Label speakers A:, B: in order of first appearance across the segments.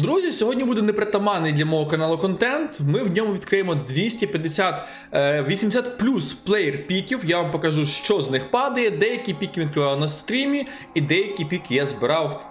A: Друзі, сьогодні буде непритаманний для мого каналу контент. Ми в ньому відкриємо 250 е, 80 плюс плеєр піків. Я вам покажу, що з них падає. Деякі піки відкривав на стрімі, і деякі піки я збирав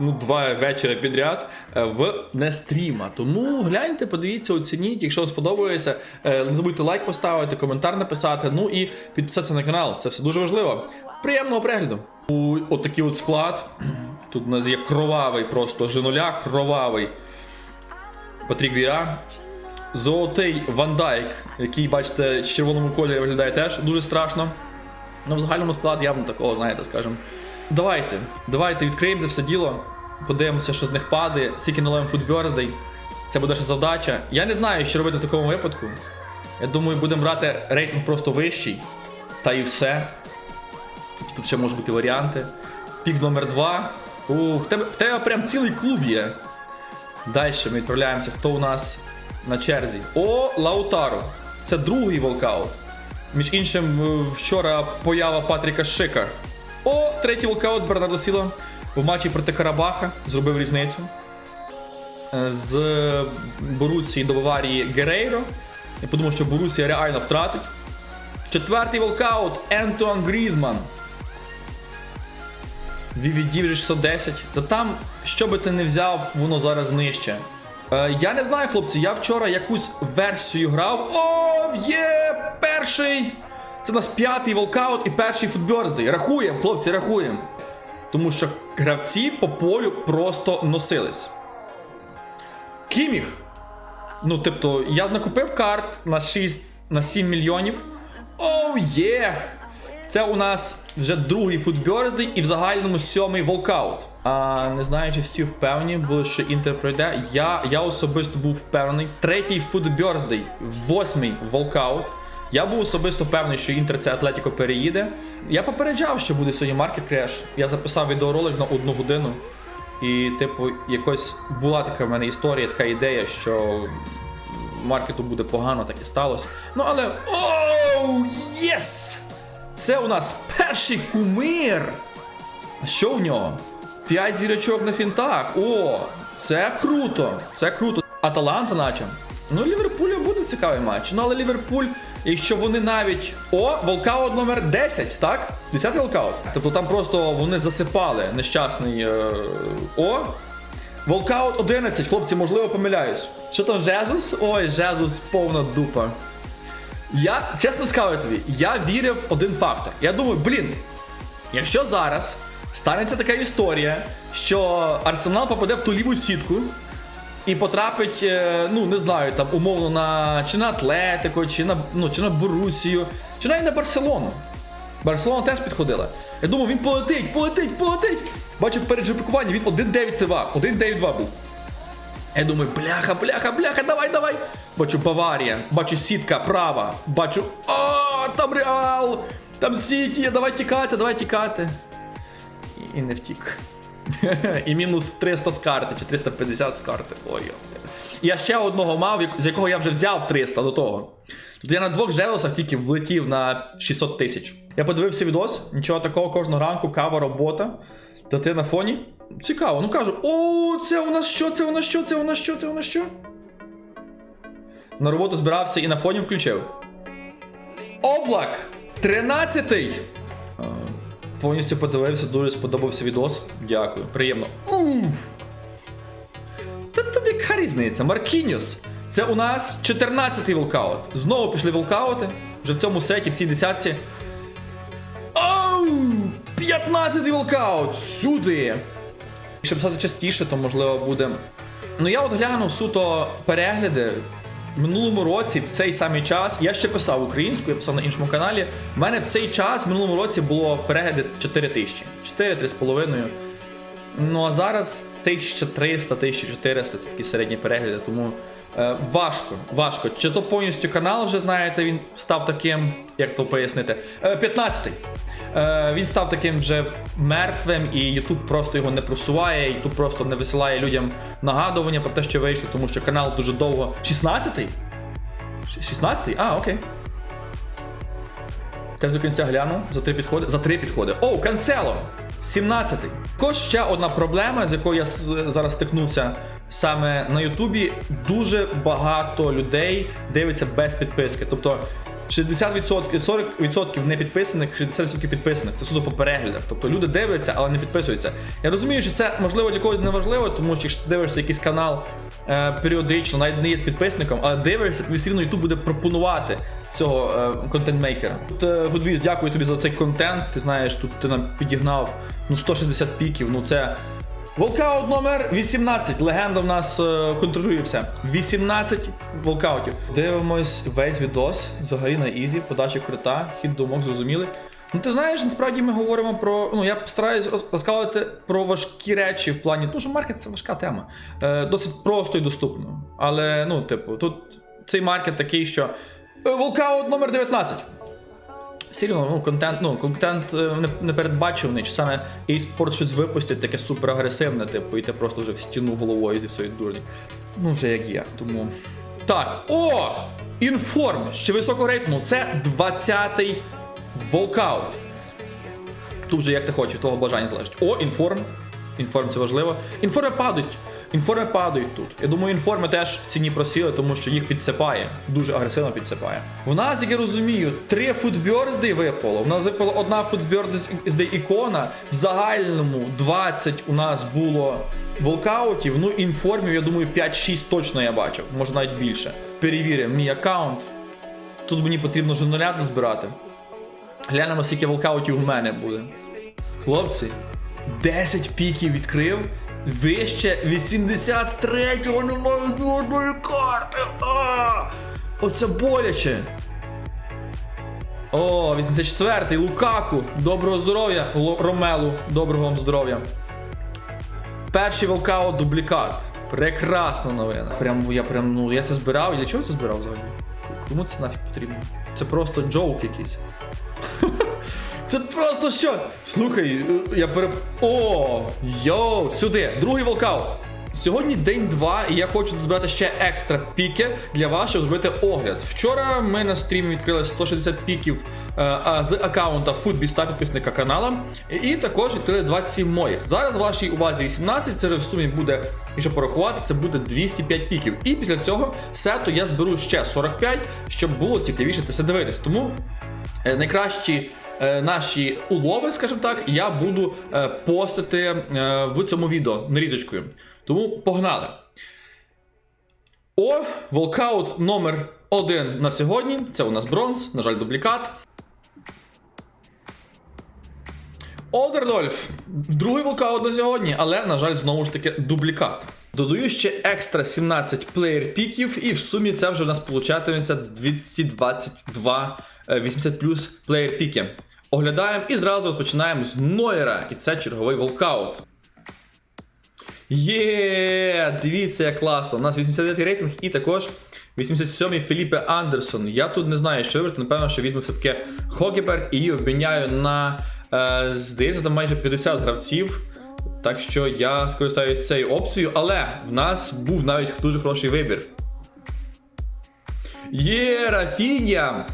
A: ну, два вечора підряд е, в не стріма. Тому гляньте, подивіться, оцініть. Якщо вам сподобається, е, не забудьте лайк поставити, коментар написати, ну і підписатися на канал. Це все дуже важливо. Приємного перегляду. Отакий от склад. Тут у нас є кровавий просто женуля, кровавий. Патрік Віра. Золотий Ван Дайк, який, бачите, в червоному кольорі виглядає теж дуже страшно. Ну, в загальному склад явно такого, знаєте, скажем. Давайте, давайте відкриємо це все діло. Подивимося, що з них падає, скільки Food Birthday. Це буде наша завдача. Я не знаю, що робити в такому випадку. Я думаю, будемо брати рейтинг просто вищий. Та і все. Тут ще можуть бути варіанти. Пік номер 2. У, в тебе, в тебе прям цілий клуб є. Далі ми відправляємося. Хто у нас на черзі? О, Лаутаро. Це другий волкаут. Між іншим, е, вчора поява Патріка Шика. О, третій волкаут Бернардо Сіла в матчі проти Карабаха зробив різницю. Е, З Борусії до Баварії Герейро. Я подумав, що Борусія реально втратить. Четвертий волкаут Ентуан Грізман. VVD вже 610. Та там, що би ти не взяв, воно зараз нижче. Е, я не знаю, хлопці, я вчора якусь версію грав. О, є! Перший! Це у нас п'ятий волкаут і перший футберздей. Рахуємо, хлопці, рахуємо. Тому що гравці по полю просто носились. Кіміх. Ну, тобто, я накупив карт на 6 на 7 мільйонів. Оу, є! Це у нас вже другий футберздей і в загальному сьомий волкаут. А не знаю, чи всі впевнені були, що Інтер пройде. Я, я особисто був впевнений. Третій футберздей, восьмий волкаут. Я був особисто впевнений, що Інтер це Атлетіко переїде. Я попереджав, що буде сьогодні маркет креш. Я записав відеоролик на одну годину. І, типу, якось була така в мене історія, така ідея, що маркету буде погано, так і сталося. Ну але. Оу, єс! Це у нас перший кумир. А що в нього? П'ять зірочок на фінтах. О, це круто. Це круто. Аталанта наче. Ну, Ліверпуля буде цікавий матч. Ну, але Ліверпуль, якщо вони навіть. О, волкаут номер 10, так? 10 волкаут. Тобто там просто вони засипали нещасний. Е... О! Волкаут 11, хлопці, можливо, помиляюсь. Що там Жезус? Ой, Жезус повна дупа. Я чесно скажу тобі, я вірив в один фактор. Я думаю, блін, якщо зараз станеться така історія, що Арсенал попаде в ту ліву сітку і потрапить, е, ну не знаю, там умовно на чи на Атлетико, чи на ну, чи на Борусію, чи навіть на Барселону. Барселона теж підходила. Я думав, він полетить, полетить, полетить. Бачив перед жеребкуванням, він 1-9-2, 1-9-2 був. Я думаю, бляха, бляха, бляха, давай, давай. Бачу Баварія, бачу сітка права, бачу. О, там Реал! Там Сіті, давай тікати, давай тікати. І, і не втік. і мінус 300 з карти, чи 350 з карти. Ой. Я ще одного мав, з якого я вже взяв 300 до того. Тут я на двох жевелосах тільки влетів на 600 тисяч. Я подивився відос, нічого такого кожного ранку, кава, робота. Та ти на фоні? Цікаво. Ну кажу, о, це у нас що, це у нас що, це у нас що, це у нас що? На роботу збирався і на фоні включив. Облак! 13-й! А, Повністю подивився, дуже сподобався відос. Дякую, приємно. Та тут яка різниця? Маркініус. Це у нас 14-й волкаут. Знову пішли волкаути. Вже в цьому сеті, в цій десятці. Оу! 15-й волкаут! Сюди! Якщо писати частіше, то можливо буде. Ну я от глянув суто перегляди. Минулому році, в цей самий час, я ще писав українською, я писав на іншому каналі. У мене в цей час, в минулому році, було перегляди 4 тисячі. 4-3,5. Ну а зараз 1300, 1400 це такі середні перегляди, тому е, важко, важко. Чи то повністю канал вже знаєте, він став таким, як то пояснити? Е, 15-й. Е, він став таким вже мертвим, і YouTube просто його не просуває, YouTube просто не висилає людям нагадування про те, що вийшло, тому що канал дуже довго. 16-й? 16-й? А, окей. Теж до кінця гляну. За три підходи. За три підходи. Оу, канцело! 17-й. Також ще одна проблема, з якою я зараз стикнувся саме на Ютубі дуже багато людей дивиться без підписки. Тобто 60%, 40% не підписаних, 60% підписаних. Це суто по переглядах. Тобто люди дивляться, але не підписуються. Я розумію, що це можливо для когось не важливо, тому що якщо ти дивишся якийсь канал е, періодично, навіть не є підписником, але дивишся, тобі все рівно YouTube буде пропонувати цього е, контент-мейкера. Тут е, Гудвіз, дякую тобі за цей контент. Ти знаєш, тут ти нам підігнав ну 160 піків. Ну це. Волкаут номер 18. Легенда в нас е, контролює все. 18 волкаутів. Дивимось весь відос. Взагалі на ізі, подача крута, хід думок, зрозуміли. Ну ти знаєш, насправді ми говоримо про. Ну я стараюсь роз- розказувати про важкі речі в плані, тому що маркет це важка тема. Е, досить просто і доступно. Але, ну, типу, тут цей маркет такий, що. е, Волкаут номер 19. Сіріно, ну, контент, ну, контент е, не, не чи саме e-sport щось випустять таке супер агресивне, типу, і ти просто вже в стіну головою зі своєї дурні. Ну, вже як є, тому. Так, о! Інформ! Ще високого рейтингу. Це 20-й волкаут. Тут же як ти хочеш, того бажання залежить. О, інформ. Інформ це важливо. Інформи падають. Інформи падають тут. Я думаю, інформи теж в ціні просіли, тому що їх підсипає. Дуже агресивно підсипає. В нас, як я розумію, три футберзди випало. У нас випала одна футберзди ікона. В загальному 20 у нас було волкаутів. Ну, інформів, я думаю, 5-6 точно я бачив. Може навіть більше. Перевіримо мій аккаунт. Тут мені потрібно журналят збирати. Глянемо, скільки волкаутів у мене буде. Хлопці, 10 піків відкрив. Вище 83-го немає ні одної карти. А! Оце боляче. О, 84-й Лукаку. Доброго здоров'я. Ромелу. Доброго вам здоров'я. Перший волкаут дублікат. Прекрасна новина. Прям я прям, ну я це збирав. Для чого це збирав взагалі? Кому це нафіг потрібно? Це просто джоук якийсь. Це просто що? Слухай, я переп... О, йоу, сюди, другий волкаут. Сьогодні день 2, і я хочу збирати ще екстра піки для вас, щоб зробити огляд. Вчора ми на стрімі відкрили 160 піків е, з аккаунта Foodbeast підписника канала. І також відкрили 27 моїх. Зараз в вашій увазі 18, це в сумі буде, якщо порахувати, це буде 205 піків. І після цього сету я зберу ще 45, щоб було цікавіше це все дивитись. Тому Е, найкращі наші улови, скажімо так, я буду е, постити е, в цьому відео нарізочкою. Тому погнали. О, волкаут номер один на сьогодні. Це у нас бронз, на жаль, дублікат. Олдердольф. Другий волкаут на сьогодні, але, на жаль, знову ж таки дублікат. Додаю ще екстра 17 плеєр піків, і в сумі це вже у нас получатиметься 222 е, 80 плюс плеєр піки. Оглядаємо і зразу розпочинаємо з Нойера, і це черговий волкаут. Є, дивіться, як класно. У нас 89-й рейтинг і також 87-й Філіппе Андерсон. Я тут не знаю, що вибрати. Напевно, що візьму все-таки Хогіберг і її обміняю на, е, здається, там майже 50 гравців. Так що я скористаюся цією опцією, але в нас був навіть дуже хороший вибір. Є Рафінія!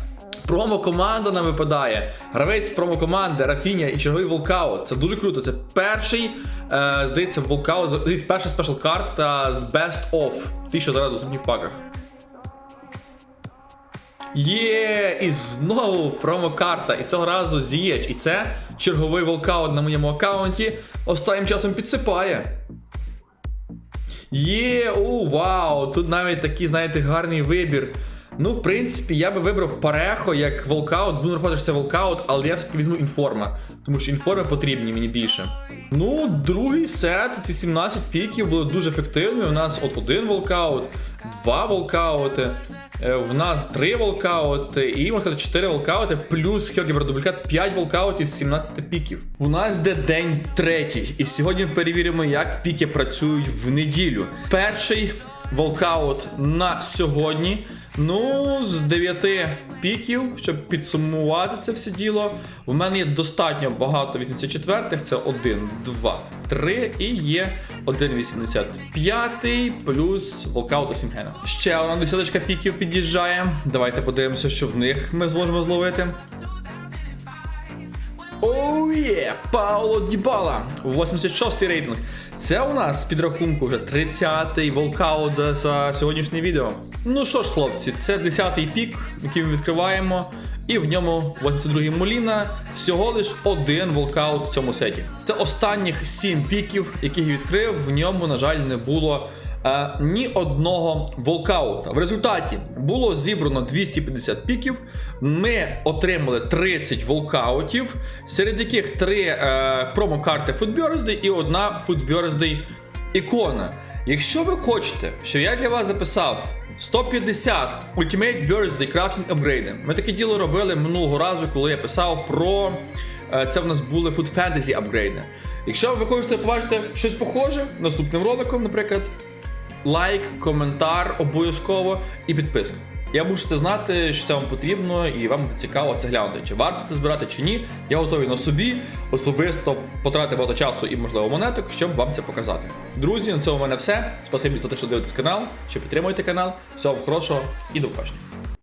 A: Промо-команда нам випадає. Гравець промо-команди Рафінія і черговий волкаут. Це дуже круто. Це перший, е, здається, волкаут, перша спешл карта з Best of. Ті, що зараз доступні в паках. Є, і знову промокарта. І цього разу Зієч. І це черговий волкаут на моєму аккаунті. Останнім часом підсипає. Є, о, вау! Тут навіть такий, знаєте, гарний вибір. Ну, в принципі, я би вибрав Парехо як волкаут. Що це волкаут, але я все-таки візьму інформа. Тому що інформи потрібні мені більше. Ну, другий сет, ці 17 піків були дуже ефективними. У нас от один волкаут, два волкаути. Е, В нас три волкаути, і можна сказати, 4 волкаути, плюс Хьогівер дублікат 5 волкаутів з 17 піків. У нас де день третій, і сьогодні перевіримо, як піки працюють в неділю. Перший волкаут на сьогодні. Ну, з 9 піків, щоб підсумувати це все діло. В мене є достатньо багато 84-х. Це 1, 2, 3 і є 1,85 плюс волкаут у Сімгена. Ще одна десяточка піків під'їжджає. Давайте подивимося, що в них ми зможемо зловити. Оу є! Пауло Дібала, 86 рейтинг. Це у нас з підрахунку вже 30-й волкаут за, за сьогоднішнє відео. Ну що ж, хлопці, це 10-й пік, який ми відкриваємо. І в ньому 82-й Моліна всього лиш один волкаут в цьому сеті. Це останніх 7 піків, яких відкрив. В ньому, на жаль, не було е, ні одного волкаута. В результаті було зібрано 250 піків. Ми отримали 30 волкаутів, серед яких 3 е, промокарти Footbirthday і одна Footbirthday ікона. Якщо ви хочете, що я для вас записав 150 Ultimate Birthday Crafting апгрейди, ми таке діло робили минулого разу, коли я писав про е, це в нас були Food Fantasy апгрейди. Якщо ви хочете побачити щось похоже наступним роликом, наприклад, лайк, коментар обов'язково і підписка. Я мушу це знати, що це вам потрібно, і вам буде цікаво це глянути. Чи варто це збирати, чи ні. Я готовий на собі особисто потратити багато часу і, можливо, монеток, щоб вам це показати. Друзі, на цьому в мене все. Спасибі за те, що дивитесь канал, що підтримуєте канал. Всього вам хорошого і до побачення.